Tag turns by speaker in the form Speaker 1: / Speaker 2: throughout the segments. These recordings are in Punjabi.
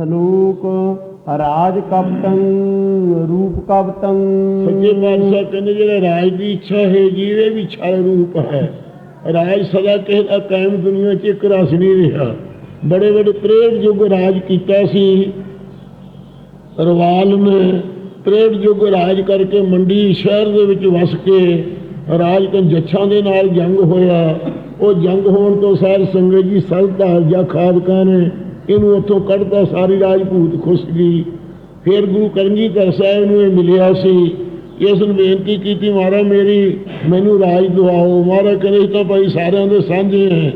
Speaker 1: ਸਲੂਕ ਰਾਜ ਕਪਟੰ, ਰੂਪ ਕਪਟੰ
Speaker 2: ਸੱਚੇ ਪਾਤਸ਼ਾਹ ਕਹਿੰਦੇ ਜਿਹੜਾ ਰਾਜ ਦੀ ਇੱਛਾ ਹੈ ਜੀਵੇ ਵੀ ਛਲ ਰੂਪ ਹੈ। ਰਾਜ ਸਦਾ ਕਿਸੇ ਦਾ ਕਾਇਮ ਦੁਨੀਆ 'ਚ ਇੱਕ ਰਸ ਨਹੀਂ ਰਿਹਾ। ਬੜੇ ਬੜੇ ਤ੍ਰੇੜ ਯੁੱਗ ਰਾਜ ਕੀਤਾ ਸੀ। ਰਵਾਲ ਨੇ ਤ੍ਰੇੜ ਯੁੱਗ ਰਾਜ ਕਰਕੇ ਮੰਡੀ ਸ਼ਹਿਰ ਦੇ ਵਿੱਚ ਵਸ ਕੇ ਰਾਜ ਕੇ ਜੱਛਾਂ ਦੇ ਨਾਲ ਜੰਗ ਹੋਇਆ। ਉਹ ਜੰਗ ਹੋਣ ਤੋਂ ਸਾਰ ਸੰਗਤ ਜੀ ਸਲਤਾਰ ਜਾਂ ਖਾਦਕਾਂ ਨੇ ਇਹਨੂੰ ਉੱਥੋਂ ਕੱਢਤਾ, ਸਾਰੀ ਰਾਜਪੂਤ ਖੁਸ਼ ਗਈ ਫਿਰ ਗੁਰੂ ਕਰਨਜੀਤ ਸਾਹਿਬ ਨੂੰ ਇਹ ਮਿਲਿਆ ਸੀ। ਇਸ ਨੂੰ ਬੇਨਤੀ ਕੀਤੀ, ਮਹਾਰਾਜ, ਮੇਰੀ, ਮੈਨੂੰ ਰਾਜ ਦਿਵਾਓ। ਮਹਾਰਾਜ ਕਹਿੰਦੇ ਤਾਂ ਭਾਈ ਸਾਰਿਆਂ ਦੇ ਸਾਂਝੇ ਹੈ।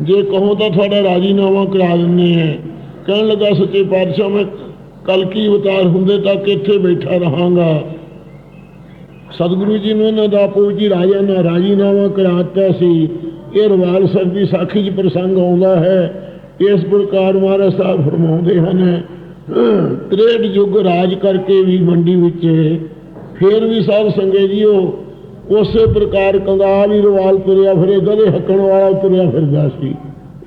Speaker 2: ਜੇ ਕਹੋ ਤਾਂ ਤੁਹਾਡਾ ਰਾਜੀਨਾਮਾ ਕਰਾ ਦਿੰਦੇ ਹੈ। ਕਹਿਣ ਲੱਗਾ, ਸੱਚੇ ਪਾਤਸ਼ਾਹ, ਮੈਂ ਕਲਕੀ ਅਵਤਾਰ ਹੁੰਦੇ ਤੱਕ ਇੱਥੇ ਬੈਠਾ ਰਹਾਂਗਾ। ਸਤਿਗੁਰੂ ਜੀ ਨੂੰ ਇਹਨਾਂ ਦਾ ਆਪੋ ਜੀ ਰਾਜਾ ਨਾਲ ਰਾਜੀਨਾਮਾ ਕਰਾਤਾ ਸੀ। ਇਹ ਰਵਾਲ ਸਾਹਿਬ ਦੀ ਸਾਖੀ 'ਚ ਪ੍ਰਸੰਗ ਆਉਂਦਾ ਹੈ। ਇਸ ਪ੍ਰਕਾਰ ਮਹਾਰਾਜ ਸਾਹਿਬ ਫਰਮਾਉਂਦੇ ਹਨ ਤ੍ਰੇਡ ਯੁੱਗ ਰਾਜ ਕਰਕੇ ਵੀ ਮੰਡੀ ਵਿੱਚ, ਫੇਰ ਵੀ ਸਾਧ ਸੰਗੇ ਜੀਓ, ਉਸੇ ਪ੍ਰਕਾਰ ਕੰਗਾਲ ਹੀ ਰਵਾਲ ਤੁਰਿਆ ਫਿਰੇ, ਗਧੇ ਹੱਕਣ ਵਾਲਾ ਤੁਰਿਆ ਫਿਰਦਾ ਸੀ।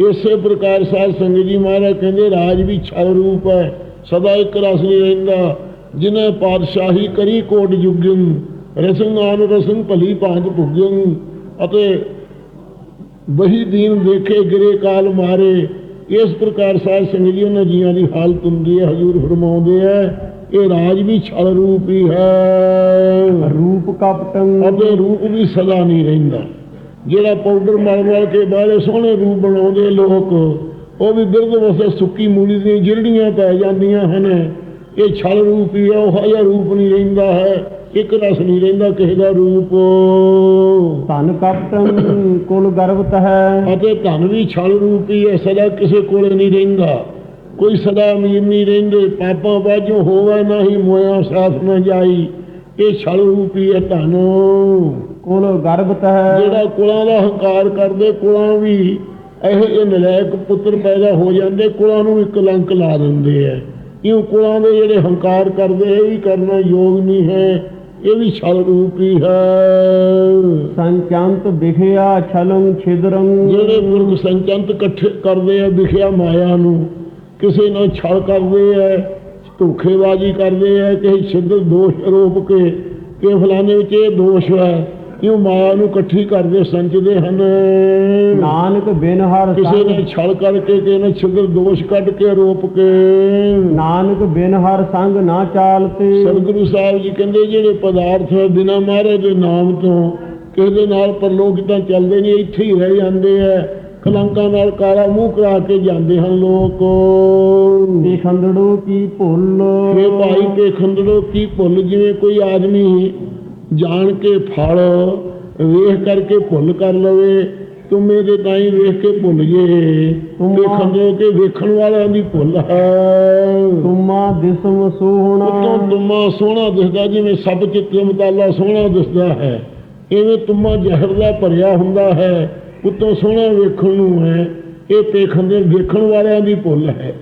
Speaker 2: ਇਸੇ ਪ੍ਰਕਾਰ ਸਾਧ ਸੰਗਤ ਜੀ ਮਹਾਰਾਜ ਕਹਿੰਦੇ, ਰਾਜ ਵੀ ਛਲ ਰੂਪ ਹੈ, ਸਦਾ ਇੱਕ ਰਸ ਨਹੀਂ ਰਹਿੰਦਾ। ਜਿਨੇ ਪਾਤਸ਼ਾਹੀ ਕਰੀ ਕੋਟ ਯੁਗੰ, ਰਸਨ ਆਨ ਰਸਨ ਭਲੀ ਭਾਂਤ ਭੁਗੰ, ਅਤੇ ਵਹੀ ਦੀਨ ਦੇਖੇ ਗਿਰੇ ਕਾਲ ਮਾਰੇ ਇਸ ਪ੍ਰਕਾਰ ਸਾਧ ਸੰਗਤ ਜੀ ਉਹਨਾਂ ਜੀਆਂ ਦੀ ਹਾਲਤ ਹੁੰਦੀ ਹੈ ਹਜੂਰ ਫਰਮਾਉਂਦੇ ਹੈ ਇਹ ਰਾਜ ਵੀ ਛਲ ਰੂਪ ਹੀ ਹੈ।
Speaker 1: ਰੂਪ ਕਪਟੰ
Speaker 2: ਅਤੇ ਰੂਪ ਵੀ ਸਦਾ ਨਹੀਂ ਰਹਿੰਦਾ। ਜਿਹੜਾ ਪਾਊਡਰ ਮਲ ਮਲ ਕੇ ਬਾਹਲੇ ਸੋਹਣੇ ਰੂਪ ਬਣਾਉਂਦੇ ਲੋਕ ਉਹ ਵੀ ਬਿਰਧ ਵਸੇ ਸੁੱਕੀ ਮੂਲੀ ਦੀਆਂ ਜਿਹੜੀਆਂ ਪੈ ਜਾਂਦੀਆਂ ਹਨ। ਇਹ ਛਲ ਰੂਪ ਹੀ ਹੈ ਉਹ ਜਿਹਾ ਰੂਪ ਨਹੀਂ ਰਹਿੰਦਾ ਹੈ। ਇੱਕ ਰਸ ਨਹੀਂ ਰਹਿੰਦਾ ਕਿਸੇ ਦਾ ਰੂਪ।
Speaker 1: ਧਨ ਕਪਟੰ ਕੁਲ ਗਰਵਤ ਹੈ।
Speaker 2: ਅਤੇ ਧਨ ਵੀ ਛਲ ਰੂਪ ਹੀ ਹੈ ਸਦਾ ਕਿਸੇ ਕੋਲੇ ਨਹੀਂ ਰਹਿੰਦਾ। ਕੋਈ ਸਦਾ ਅਮੀਰ ਨਹੀਂ ਰਹਿੰਦੇ ਪਾਪਾਂ ਬਾਝੋਂ ਹੋਵੇ ਨਹੀਂ ਮੋਇਆ ਸਾਥ ਨਾ ਜਾਈ। ਇਹ ਛਲ ਰੂਪ ਹੀ ਹੈ ਧਨ।
Speaker 1: ਕੁਲ ਗਰਵਤ ਹੈ।
Speaker 2: ਜਿਹੜਾ ਕੁਲਾਂ ਦਾ ਹੰਕਾਰ ਕਰਦੇ ਕੁਲਾਂ ਵੀ ਇਹ ਇਹ ਨਲਾਇਕ ਪੁੱਤਰ ਪੈਦਾ ਹੋ ਜਾਂਦੇ ਕੁਲਾਂ ਨੂੰ ਵੀ ਕਲੰਕ ਲਾ ਦਿੰਦੇ ਐ ਇਉਂ ਕੁਲਾਂ ਦੇ ਜਿਹੜੇ ਹੰਕਾਰ ਕਰਦੇ ਇਹ ਵੀ ਕਰਨਾ ਯੋਗ ਨਹੀਂ ਹੈ। ਇਹ ਵੀ ਛਲ ਰੂਪ ਹੀ। ਹੈ
Speaker 1: ਸੰਚੰਤ ਵਿਖਿਆ ਛਲੰ ਛਿਦਰੰ।
Speaker 2: ਜਿਹੜੇ ਪੁਰਖ ਸੰਚੰਤ ਇਕੱਠੇ ਕਰਦੇ ਆ ਵਿਖਿਆ ਮਾਇਆ ਨੂੰ ਕਿਸੇ ਨਾਲ ਛਲ ਕਰਦੇ ਆ ਧੋਖੇਬਾਜ਼ੀ ਕਰਦੇ ਆ ਕਿਸੇ ਛਿੱਦਰ ਦੋਸ਼ ਆਰੋਪ ਕੇ ਕਿ ਫਲਾਣੇ ਵਿੱਚ ਇਹ ਦੋਸ਼ ਹੈ। ਇਉਂ ਮਾਇਆ ਨੂੰ ਇਕੱਠੀ ਕਰਦੇ ਸੰਚਦੇ ਹਨ?
Speaker 1: ਨਾਨਕ ਬਿਨ ਹਰ
Speaker 2: ਕਿਸੇ
Speaker 1: ਸੰਗ
Speaker 2: ਨੇ ਛਲ ਕਰਕੇ ਕਿਸੇ ਨੇ ਛਿੱਦਰ ਦੋਸ਼ ਕੱਢ ਕੇ ਆਰੋਪ ਕੇ।
Speaker 1: ਨਾਨਕ ਬਿਨ ਹਰ ਸੰਗ ਨਾ ਚਾਲਤੇ।
Speaker 2: ਸਤਿਗੁਰੂ ਸਾਹਿਬ ਜੀ ਕਹਿੰਦੇ ਜਿਹੜੇ ਪਦਾਰਥ ਬਿਨਾਂ ਮਹਾਰਾਜ ਦੇ ਨਾਮ ਤੋਂ ਕਿਸੇ ਨਾਲ ਪਰਲੋਕ ਤਾਂ ਚੱਲਦੇ ਨਹੀਂ ਇੱਥੇ ਹੀ ਰਹਿ ਜਾਂਦੇ ਆ। ਕਲੰਕਾਂ ਨਾਲ ਕਾਲਾ ਮੂੰਹ ਕਰਾ ਕੇ ਜਾਂਦੇ ਹਨ ਲੋਕ।
Speaker 1: ਦੇਖੰਦੜੋ ਕੀ ਭੁੱਲ।
Speaker 2: ਇਹ ਭਾਈ ਕੇ ਖੰਡੜੋ ਕੀ ਭੁੱਲ ਜਿਵੇਂ ਕੋਈ ਆਦਮੀ ਜਾਣ ਕੇ ਫਲ ਵੇਖ ਕਰਕੇ ਭੁੱਲ ਕਰ ਲਵੇ ਤੁਮੇ ਦੇ ਤਾਈ ਵੇਖ ਕੇ ਭੁੱਲ ਜੇ ਇਹ ਖੰਡੋ ਕੇ ਵੇਖਣ ਵਾਲਿਆਂ ਦੀ ਭੁੱਲ ਹੈ।
Speaker 1: ਤੁਮਾ ਦਿਸਮ
Speaker 2: ਉਤੋਂ
Speaker 1: ਸੋਹਣਾ
Speaker 2: ਤੁਮਾ ਸੋਹਣਾ ਦਿਸਦਾ ਜਿਵੇਂ ਸਭ ਚਿੱਤਰ ਮਤਾਲਾ ਸੋਹਣਾ ਦਿਸਦਾ ਹੈ। ਐਵੇਂ ਤੁਮਾ ਜ਼ਹਿਰ ਦਾ ਭਰਿਆ ਹੁੰਦਾ ਹੈ ਉਤੋਂ ਸੋਹਣਾ ਵੇਖਣ ਨੂੰ ਹੈ। ਇਹ ਪੇਖੰਦੇ ਵੇਖਣ ਵਾਲਿਆਂ ਦੀ ਭੁੱਲ ਹੈ।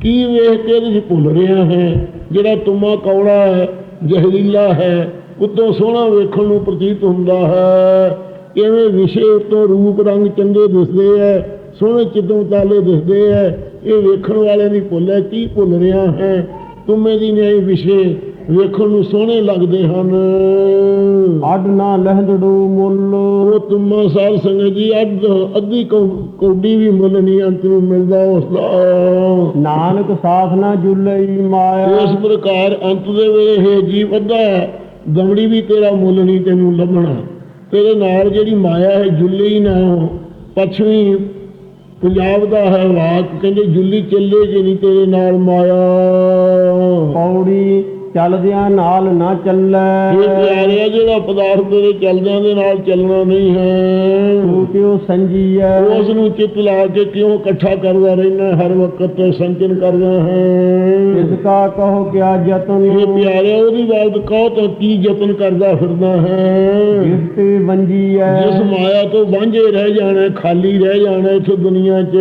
Speaker 2: ਕੀ ਵੇਖ ਕੇ ਤੁਸੀਂ ਭੁੱਲ ਰਿਹਾ ਹੈ? ਜਿਹੜਾ ਤੁਮਾ ਕੌੜਾ ਹੈ ਜ਼ਹਿਰੀਲਾ ਹੈ ਉਤੋਂ ਸੋਹਣਾ ਵੇਖਣ ਨੂੰ ਪ੍ਰਤੀਤ ਹੁੰਦਾ ਹੈ। ਐਵੇਂ ਵਿਸ਼ੇ ਉਤੋਂ ਰੂਪ ਰੰਗ ਚੰਗੇ ਦਿਸਦੇ ਐ ਸੋਹਣੇ ਚਿੱਤੋਂ ਤਾਲੇ ਦਿਸਦੇ ਐ। ਇਹ ਵੇਖਣ ਵਾਲਿਆਂ ਦੀ ਭੁੱਲ ਹੈ ਕੀ ਭੁੱਲ ਰਿਹਾ ਹੈ? ਤੁਮੇ ਦੀ ਨੇ ਵਿਸ਼ੇ ਵੇਖਣ ਨੂੰ ਸੋਹਣੇ ਲੱਗਦੇ ਹਨ।
Speaker 1: ਅੱਡ ਨਾ ਲਹਿੰਦੜੋ ਮੁੱਲ।
Speaker 2: ਉਹ ਤੁਮਾ ਸਾਧ ਸੰਗਤ ਜੀ ਅੱਧ ਅੱਧੀ ਕੌਡੀ ਵੀ ਮੁੱਲ ਨਹੀਂ ਅੰਤ ਨੂੰ ਮਿਲਦਾ ਉਸ ਦਾ।
Speaker 1: ਨਾਨਕ ਸਾਥ ਨਾ ਜੁਲਈ ਮਾਇਆ।
Speaker 2: ਇਸ ਪ੍ਰਕਾਰ ਅੰਤ ਦੇ ਵੇਲੇ ਹੈ ਜੀਵ ਅੱਧਾ ਗਮੜੀ ਵੀ ਤੇਰਾ ਮੁੱਲ ਨਹੀਂ ਤੈਨੂੰ ਲੱਭਣਾ। ਤੇਰੇ ਨਾਲ ਜਿਹੜੀ ਮਾਇਆ ਹੈ, ਜੁੱਲੀ ਨਾ ਪਛਵੀ ਪੰਜਾਬ ਦਾ ਹੈ ਵਾਕ ਕਹਿੰਦੇ ਜੁੱਲੀ ਚੱਲੇ ਜੇ ਨਹੀਂ ਤੇਰੇ ਨਾਲ ਮਾਇਆ।
Speaker 1: ਪੌੜੀ ਚੱਲਦਿਆਂ ਨਾਲ ਨਾ
Speaker 2: ਇਹ
Speaker 1: ਚੱਲੈ
Speaker 2: ਪਿਆਰਿਆ ਜਿਹੜਾ ਪਦਾਰਥ ਤੇਰੇ ਚੱਲਦਿਆਂ ਦੇ ਨਾਲ ਚੱਲਣਾ ਨਹੀਂ ਹੈ।
Speaker 1: ਤੂੰ ਕਿਉ ਸੰਜੀਐ?
Speaker 2: ਉਸ ਨੂੰ ਚਿੱਤ ਲਾ ਕੇ ਕਿਉਂ ਇਕੱਠਾ ਕਰਦਾ ਰਹਿਣਾ ਹਰ ਵਕਤ ਤੇ ਸੰਚਨ ਕਰਦਾ ਹੈ।
Speaker 1: ਇਸ ਕਾ ਕਹੋ ਕਿਆ ਜਤਨ
Speaker 2: ਇਹ ਪਿਆਰਿਆ ਉਹਦੀ ਬਾਤ ਕਹੋ ਤਾਂ ਕੀ ਯਤਨ ਕਰਦਾ ਫਿਰਦਾ ਹੈ?
Speaker 1: ਜਿਸ ਤੇ ਵੰਜੀਐ
Speaker 2: ਜਿਸ ਮਾਇਆ ਤੋਂ ਵਾਂਝੇ ਰਹਿ ਜਾਣਾ ਖਾਲੀ ਰਹਿ ਜਾਣਾ ਇਸ ਦੁਨੀਆ 'ਚ।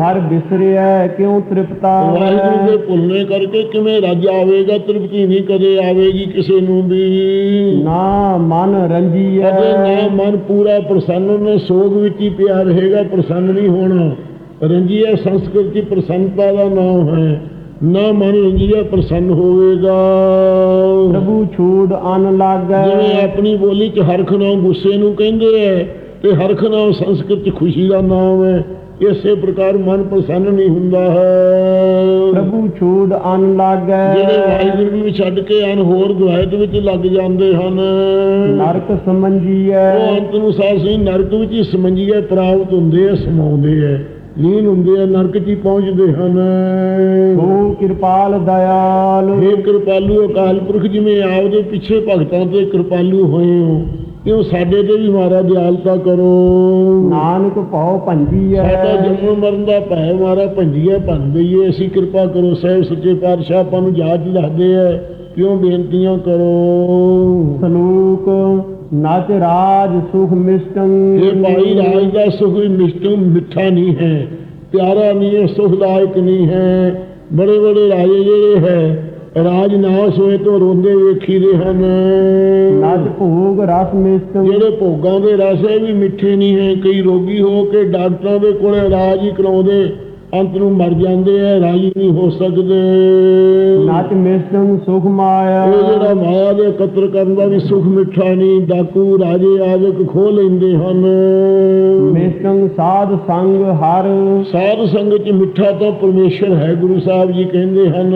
Speaker 1: ਹਰ ਬਿਸਰਿਐ ਕਿਉ ਤ੍ਰਿਪਤਾ
Speaker 2: ਵਾਹਿਗੁਰੂ ਦੇ ਭੁੱਲਣੇ ਕਰਕੇ ਕਿਵੇਂ ਰੱਜ ਆਵੇਗਾ ਤ੍ਰਿਪਤੀ ਨਹੀਂ ਕਦੇ ਆਵੇਗੀ ਕਿਸੇ ਨੂੰ ਵੀ।
Speaker 1: ਨਾ ਮਨ ਰੰਜੀਐ
Speaker 2: ਅਜੇ ਨਾ ਮਨ ਪੂਰਾ ਪ੍ਰਸੰਨ ਨੇ ਸੋਗ ਵਿੱਚ ਹੀ ਪਿਆ ਰਹੇਗਾ ਪ੍ਰਸੰਨ ਨਹੀਂ ਹੋਣਾ। ਰੰਜੀਏ ਸੰਸਕ੍ਰਿਤ ਦੀ ਪ੍ਰਸੰਨਤਾ ਦਾ ਨਾਮ ਹੈ। ਨਾ ਮਨ ਰੰਜੀਏ ਪ੍ਰਸੰਨ ਹੋਵੇਗਾ।
Speaker 1: ਪ੍ਰਭੂ ਛੂੜ ਅਨ ਲਾਗੈ।
Speaker 2: ਜਿਵੇਂ ਆਪਣੀ ਬੋਲੀ 'ਚ ਹਰਖ ਨਾਮ ਗੁੱਸੇ ਨੂੰ ਕਹਿੰਦੇ ਐ ਤੇ ਹਰਖ ਨਾਮ ਸੰਸਕ੍ਰਿਤ 'ਚ ਖੁਸ਼ੀ ਦਾ ਨਾਮ ਹੈ ਇਸੇ ਪ੍ਰਕਾਰ ਮਨ ਪ੍ਰਸੰਨ ਨਹੀਂ ਹੁੰਦਾ ਹੈ।
Speaker 1: ਪ੍ਰਭੂ ਛੂੜ ਅਨ ਲਾਗੈ।
Speaker 2: ਜਿਹੜੇ ਵਾਹਿਗੁਰੂ ਨੂੰ ਛੱਡ ਕੇ ਅਨ ਹੋਰ ਦੁਆਇਤ ਵਿੱਚ ਲੱਗ ਜਾਂਦੇ ਹਨ।
Speaker 1: ਨਰਕ ਸਮੰਜੀਐ।
Speaker 2: ਉਹ ਅੰਤ ਨੂੰ ਸਾਸੀ ਨਰਕ ਵਿੱਚ ਹੀ ਸਮੰਜੀਏ ਪ੍ਰਾਪਤ ਹੁੰਦੇ ਆ ਸਮਾਉਂਦੇ ਆ ਲੀਨ ਹੁੰਦੇ ਆ ਨਰਕ 'ਚ ਹੀ ਪਹੁੰਚਦੇ ਹਨ।
Speaker 1: ਓ ਕਿਰਪਾਲ ਦਇਆਲ।
Speaker 2: हे ਕਿਰਪਾਲੂ ਅਕਾਲ ਪੁਰਖ ਜਿਵੇਂ ਆਪਦੇ ਪਿੱਛੇ ਭਗਤਾਂ ਤੇ ਕਿਰਪਾਲੂ ਹੋਏ ਹੋ। ਇਉਂ ਸਾਡੇ ਤੇ ਵੀ ਮਹਾਰਾਜ ਦਿਆਲਤਾ ਕਰੋ?
Speaker 1: ਨਾਨਕ ਭਉ ਭੰਜੀਐ
Speaker 2: ਸਾਡਾ ਜਨਮ ਮਰਨ ਦਾ ਭੈ ਮਾਰਾ ਭੰਜੀਏ ਭੰਨ ਦਈਏ ਅਸੀਂ ਕਿਰਪਾ ਕਰੋ ਸਾਹਿਬ ਸੱਚੇ ਪਾਤਸ਼ਾਹ ਆਪਾਂ ਨੂੰ ਜਾਚ ਦੱਸਦੇ ਐ ਕਿਉਂ ਬੇਨਤੀਆਂ ਕਰੋ?
Speaker 1: ਸਲੂਕ ਨਚ ਰਾਜ ਸੁਖ ਮਿਸ਼ਟੰ।
Speaker 2: ਇਹ ਭਾਈ ਰਾਜ ਦਾ ਸੁਖ ਮਿਸ਼ਟੂ ਮਿੱਠਾ ਨਹੀਂ ਹੈ ਪਿਆਰਾ ਨਹੀਂ ਹੈ ਸੁਖਦਾਇਕ ਨਹੀਂ ਹੈ ਬੜੇ ਬੜੇ ਰਾਜੇ ਜਿਹੜੇ ਹੈ ਰਾਜ ਨਾਸ ਹੋਏ ਤੋਂ ਰੋਂਦੇ ਵੇਖੀਦੇ ਹਨ।
Speaker 1: ਨਚ ਭੋਗ ਰਸ ਮਿਸ਼ਟੰ
Speaker 2: ਜਿਹੜੇ ਭੋਗਾਂ ਦੇ ਰਸ ਇਹ ਵੀ ਮਿੱਠੇ ਨਹੀਂ ਹੈ। ਕਈ ਰੋਗੀ ਹੋ ਕੇ ਡਾਕਟਰਾਂ ਦੇ ਕੋਲੇ ਇਲਾਜ ਹੀ ਕਰਾਉਂਦੇ। ਅੰਤ ਨੂੰ ਮਰ ਜਾਂਦੇ ਐ ਰਾਜੀ ਨਹੀਂ ਹੋ ਸਕਦੇ।
Speaker 1: ਨਚ ਮਿਸ਼ਟੰ ਸੁਖ
Speaker 2: ਇਹ
Speaker 1: ਮਾਇਆ
Speaker 2: ਜਿਹੜਾ ਮਾਇਆ ਦੇ ਕਤਲ ਕਰਨ ਦਾ ਵੀ ਸੁਖ ਮਿੱਠਾ ਨਹੀਂ ਡਾਕੂ ਰਾਜੇ ਆਦਿਕ ਖੋ ਲੈਂਦੇ ਹਨ।
Speaker 1: ਮਿਸ਼ਟੰ ਸਾਧ ਸੰਗ ਹਰ
Speaker 2: ਸਾਧ ਸੰਗਤ ਚ ਮਿੱਠਾ ਤਾਂ ਪਰਮੇਸ਼ਰ ਹੈ ਗੁਰੂ ਸਾਹਿਬ ਜੀ ਕਹਿੰਦੇ ਹਨ।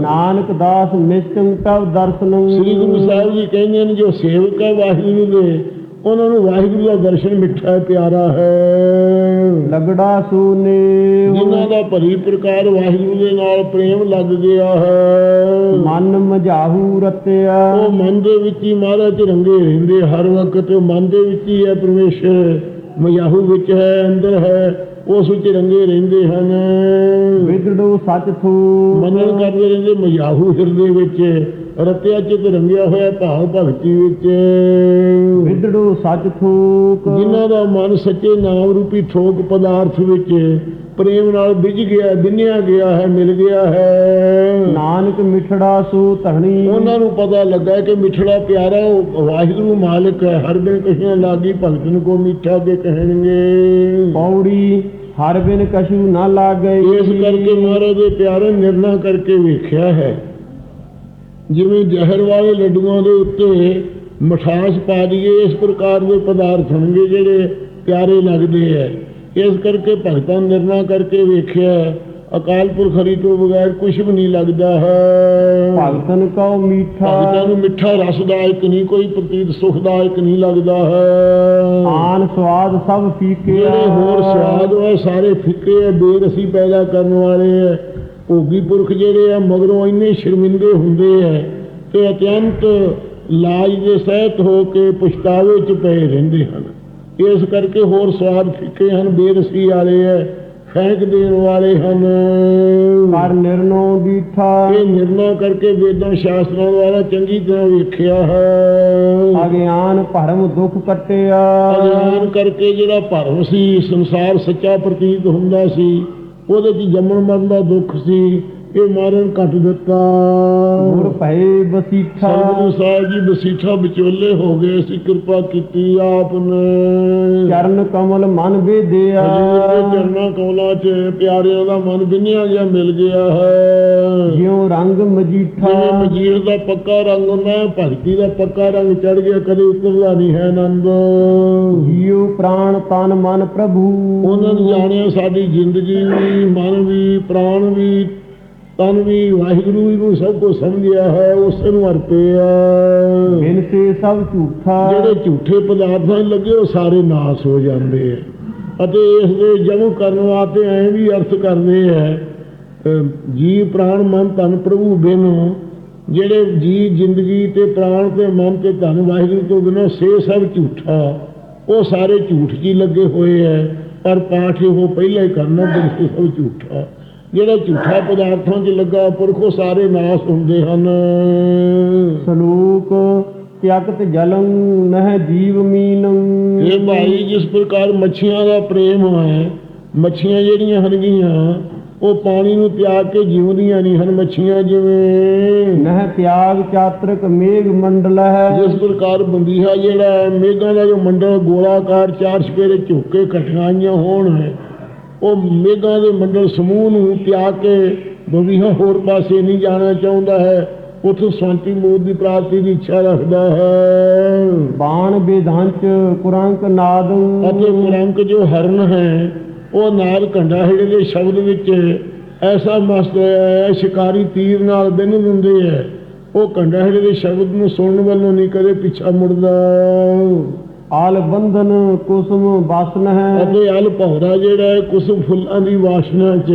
Speaker 1: ਨਾਨਕ ਦਾਸ ਮਿਸ਼ਟੰ ਤਵ ਦਰਸ਼ਨੰ
Speaker 2: ਸ੍ਰੀ ਗੁਰੂ ਸਾਹਿਬ ਜੀ ਕਹਿੰਦੇ ਨੇ ਜੋ ਸੇਵਕ ਹੈ ਵਾਹਿਗੁਰੂ ਦੇ ਉਹਨਾਂ ਨੂੰ ਵਾਹਿਗੁਰੂ ਦਾ ਦਰਸ਼ਨ ਮਿੱਠਾ ਹੈ, ਪਿਆਰਾ ਹੈ।
Speaker 1: ਲਗੜਾ ਸੂਨੇ
Speaker 2: ਜਿਨ੍ਹਾਂ ਦਾ ਭਰੀ ਪ੍ਰਕਾਰ ਵਾਹਿਗੁਰੂ ਦੇ ਨਾਲ ਪ੍ਰੇਮ ਲੱਗ ਗਿਆ ਹੈ।
Speaker 1: ਮਨ ਮਝਾਹੂ ਰਤਿਆ।
Speaker 2: ਉਹ ਮਨ ਦੇ ਵਿੱਚ ਹੀ ਮਹਾਰਾਜ ਰੰਗੇ ਰਹਿੰਦੇ ਹਰ ਵਕਤ ਮਨ ਦੇ ਵਿੱਚ ਹੀ ਹੈ ਪਰਮੇਸ਼ਰ। ਮਯਾਹੂ ਵਿੱਚ ਹੈ ਅੰਦਰ ਹੈ ਉਸ ਵਿੱਚ ਰੰਗੇ ਰਹਿੰਦੇ ਹਨ।
Speaker 1: ਵਿਦੜੋ ਸਚ ਥੂ।
Speaker 2: ਮੰਨਣ ਕਰਦੇ ਰਹਿੰਦੇ ਮਯਾਹੂ ਹਿਰਦੇ ਵਿੱਚ। ਰਤਿਆ ਚਿਤ ਰੰਗਿਆ ਹੋਇਆ ਭਾਵ ਭਗਤੀ ਵਿੱਚ
Speaker 1: ਵਿਦੜੋ ਸਚ ਥੂਕ
Speaker 2: ਜਿਨ੍ਹਾਂ ਦਾ ਮਨ ਸੱਚੇ ਨਾਮ ਰੂਪੀ ਥੋਕ ਪਦਾਰਥ ਵਿੱਚ ਪ੍ਰੇਮ ਨਾਲ ਵਿਝ ਗਿਆ ਬਿੰਨਿਆ ਗਿਆ ਹੈ ਮਿਲ ਗਿਆ ਹੈ।
Speaker 1: ਨਾਨਕ ਮਿਠੜਾ ਸੂ ਧਣੀ
Speaker 2: ਉਹਨਾਂ ਨੂੰ ਪਤਾ ਲੱਗਾ ਕਿ ਮਿੱਠੜਾ ਪਿਆਰਾ ਉਹ ਵਾਹਿਗੁਰੂ ਮਾਲਕ ਹੈ। ਹਰ ਦਿਨ ਕਹੀਆਂ ਲਾਗੀ ਭਗਤਨ ਕੋ ਮਿੱਠਾ ਕੇ ਕਹਿਣਗੇ।
Speaker 1: ਪੌੜੀ ਹਰ ਬਿਨ ਕਛੂ ਨਾ ਲਾਗੈ।
Speaker 2: ਇਸ ਕਰਕੇ ਮਹਾਰਾਜ ਦੇ ਪਿਆਰੇ ਨਿਰਣਾ ਕਰਕੇ ਵੇਖਿਆ ਹੈ। ਜਿਵੇਂ ਜ਼ਹਿਰ ਵਾਲੇ ਲੱਡੂਆਂ ਦੇ ਉੱਤੇ ਮਠਾਸ ਪਾ ਦਈਏ ਇਸ ਪ੍ਰਕਾਰ ਦੇ ਪਦਾਰਥ ਹੋਣਗੇ ਜਿਹੜੇ ਪਿਆਰੇ ਲੱਗਦੇ ਐ। ਇਸ ਕਰਕੇ ਭਗਤਾਂ ਨਿਰਣਾ ਕਰਕੇ ਵੇਖਿਆ ਅਕਾਲ ਪੁਰਖ ਹਰੀ ਤੋਂ ਬਗੈਰ ਕੁਝ ਵੀ ਨਹੀਂ ਲੱਗਦਾ ਹੈ।
Speaker 1: ਭਗਤਨ ਕਉ ਮੀਠਾ।
Speaker 2: ਭਗਤਾਂ ਨੂੰ ਮਿੱਠਾ ਰਸਦਾਇਕ ਨਹੀਂ ਕੋਈ ਪ੍ਰਤੀਤ ਸੁਖਦਾਇਕ ਨਹੀਂ ਲੱਗਦਾ ਹੈ।
Speaker 1: ਆਨ ਸਵਾਦ ਸਭ ਫੀਕੇ
Speaker 2: ਜਿਹੜੇ ਹੋਰ ਸਵਾਦ ਹੈ ਸਾਰੇ ਫਿੱਕੇ ਹੈ ਬੇਰਸੀ ਪੈਦਾ ਕਰਨ ਵਾਲੇ ਹੈ ਭੋਗੀ ਪੁਰਖ ਜਿਹੜੇ ਆ ਮਗਰੋਂ ਇੰਨੇ ਸ਼ਰਮਿੰਦੇ ਹੁੰਦੇ ਹੈ ਤੇ ਅਤਿਅੰਤ ਲਾਜ ਦੇ ਸਹਿਤ ਹੋ ਕੇ ਪਛਤਾਵੇ ਚ ਪਏ ਰਹਿੰਦੇ ਹਨ। ਇਸ ਕਰਕੇ ਹੋਰ ਸਵਾਦ ਫਿੱਕੇ ਹਨ ਬੇਰਸੀ ਵਾਲੇ ਹੈ ਫੈਂਕ ਦੇਣ ਵਾਲੇ ਹਨ।
Speaker 1: ਕਰ ਨਿਰਨੋ ਦੀਠਾ
Speaker 2: ਇਹ ਨਿਰਣਾ ਕਰਕੇ ਵੇਦਾਂ ਸ਼ਾਸਤਰਾਂ ਦੁਆਰਾ ਚੰਗੀ ਤਰ੍ਹਾਂ ਵੇਖਿਆ ਹੈ।
Speaker 1: ਅਗਿਆਨ ਭਰਮ ਦੁੱਖ ਕਟਿਆ।
Speaker 2: ਅਗਿਆਨ ਕਰਕੇ ਜਿਹੜਾ ਭਰਮ ਸੀ ਸੰਸਾਰ ਸੱਚਾ ਪ੍ਰਤੀਤ ਹੁੰਦਾ ਸੀ ਉਹਦੇ 'ਚ ਜੰਮਣ ਮਰਨ ਦਾ ਦੁੱਖ ਸੀ। ਇਹ ਮਾਰਨ ਕੱਟ ਦਿੱਤਾ।
Speaker 1: ਗੁਰ ਭਏ ਬਸੀਠਾ
Speaker 2: ਸਤਿਗੁਰੂ ਸਾਹਿਬ ਜੀ ਬਸੀਠਾ ਵਿਚੋਲੇ ਹੋ ਗਏ ਸੀ ਕਿਰਪਾ ਕੀਤੀ ਆਪ ਨੇ
Speaker 1: ਚਰਨ ਕਮਲ ਮਨ ਵੇਦਿਆ।
Speaker 2: ਹਜ਼ੂਰ ਦੇ ਚਰਨਾਂ ਕੌਲਾਂ 'ਚ ਪਿਆਰਿਆਂ ਦਾ ਮਨ ਬਿੰਨਿਆ ਗਿਆ ਮਿਲ ਗਿਆ ਹੈ।
Speaker 1: ਜਿਉ ਰੰਗ ਮਜੀਠਾ।
Speaker 2: ਜਿਵੇਂ ਮਜੀਰ ਦਾ ਪੱਕਾ ਰੰਗ ਹੈ ਭਗਤੀ ਦਾ ਪੱਕਾ ਰੰਗ ਚੜ ਗਿਆ ਕਦੇ ਉਤਰਦਾ ਨਹੀਂ ਹੈ ਆਨੰਦ।
Speaker 1: ਜੀਉ ਪ੍ਰਾਣ ਤਨ ਮਨ ਪ੍ਰਭੂ।
Speaker 2: ਉਹਨਾਂ ਨੇ ਜਾਣਿਆ ਸਾਡੀ ਜ਼ਿੰਦਗੀ ਵੀ ਮਨ ਵੀ ਪ੍ਰਾਣ ਵੀ ਤਨ ਵੀ ਵਾਹਿਗੁਰੂ ਨੂੰ ਸਭ ਕੁਝ ਸਮਝਿਆ ਹੈ ਉਸ ਨੂੰ ਅਰਪਿਆ
Speaker 1: ਬਿਨ ਸੇ ਸਭ ਝੂਠਾ।
Speaker 2: ਜਿਹੜੇ ਝੂਠੇ ਪਦਾਰਥਾਂ ਲੱਗੇ ਉਹ ਸਾਰੇ ਨਾਸ ਹੋ ਜਾਂਦੇ ਆ। ਅਤੇ ਇਸ ਦੇ ਜਮ ਕਰਨ ਵਾਸਤੇ ਐਂ ਵੀ ਅਰਥ ਕਰਦੇ ਹੈ ਅਹ ਜੀ ਪ੍ਰਾਣ ਮਨ ਤਨ ਪ੍ਰਭੂ ਬਿਨ ਜਿਹੜੇ ਜੀ ਜ਼ਿੰਦਗੀ ਤੇ ਪ੍ਰਾਣ ਤੇ ਮਨ ਤੇ ਧਨ ਵਾਹਿਗੁਰੂ ਤੋਂ ਬਿਨੋਂ ਸੇ ਸਭ ਝੂਠਾ ਉਹ ਸਾਰੇ ਝੂਠ ਹੀ ਲੱਗੇ ਹੋਏ ਹੈ ਪਰ ਪਾਠ ਉਹ ਪਹਿਲਾਂ ਹੀ ਕਰਨਾ ਬਿਨ ਸੇ ਸਭ ਝੂਠਾ। ਜਿਹੜਾ ਝੂਠਾ ਪਦਾਰਥਾਂ 'ਚ ਲੱਗਾ ਪੁਰਖੋ ਸਾਰੇ ਨਾਸ ਹੁੰਦੇ ਹਨ।
Speaker 1: ਸਲੂਕ ਤਿਆਗਤ ਜਲੰ ਨਹਿ ਜੀਵ ਮੀਨੰ।
Speaker 2: ਇਹ ਭਾਈ ਜਿਸ ਪ੍ਰਕਾਰ ਮੱਛੀਆਂ ਦਾ ਪ੍ਰੇਮ ਹੈ ਮੱਛੀਆਂ ਜਿਹੜੀਆਂ ਹਨਗੀਆਂ ਉਹ ਪਾਣੀ ਨੂੰ ਤਿਆਗ ਕੇ ਜਿਉਂਦੀਆਂ ਨਹੀਂ ਹਨ ਮੱਛੀਆਂ ਜਿਵੇਂ।
Speaker 1: ਨਹਿ ਤਿਆਗ ਚਾਤਰਕ ਮੇਘ ਮੰਡਲ ਹੈ।
Speaker 2: ਜਿਸ ਪ੍ਰਕਾਰ ਬੰਦੀਹਾ ਜਿਹੜਾ ਹੈ, ਮੇਘਾਂ ਦਾ ਜੋ ਮੰਡਲ ਗੋਲਾਕਾਰ ਚਾਰ ਸਪੇਰੇ ਝੁੱਕ ਕੇ ਕਠਨਾਈਆਂ ਹੋਣ ਹੈ ਉਹ ਮੇਘਾਂ ਦੇ ਮੰਡਲ ਸਮੂਹ ਨੂੰ ਤਿਆਗ ਕੇ ਬਵੀਹਾਂ ਹੋਰ ਪਾਸੇ ਨਹੀਂ ਜਾਣਾ ਚਾਹੁੰਦਾ ਹੈ ਉੱਥੋਂ ਸ਼ਾਂਤੀ ਮੋਦ ਦੀ ਪ੍ਰਾਪਤੀ ਦੀ ਇੱਛਾ ਰੱਖਦਾ ਹੈ।
Speaker 1: ਬਾਣ ਬੇਧਾਂਚ ਕੁਰੰਕ ਨਾਦ
Speaker 2: ਅਤੇ ਕੁਰੰਕ ਜੋ ਹਰਨ ਹੈ ਉਹ ਨਾਲ ਕੰਡਾਹੜੇ ਦੇ ਸ਼ਬਦ ਵਿੱਚ ਐਸਾ ਮਸਤ ਹੈ ਸ਼ਿਕਾਰੀ ਤੀਰ ਨਾਲ ਬਿੰਨ ਦਿੰਦੇ ਹੈ। ਉਹ ਕੰਡਾਹੜੇ ਦੇ ਸ਼ਬਦ ਨੂੰ ਸੁਣਨ ਵੱਲੋਂ ਨਹੀਂ ਕਦੇ ਪਿੱਛਾ ਮੁੜਦਾ।
Speaker 1: ਆਲ ਬੰਧਨ ਕੁਸਮ ਬਸਨ ਹੈ।
Speaker 2: ਅਤੇ ਅਲ ਭੌਰਾ ਜਿਹੜਾ ਹੈ ਕੁਸਮ ਫੁੱਲਾਂ ਦੀ ਵਾਸ਼ਨਾ 'ਚ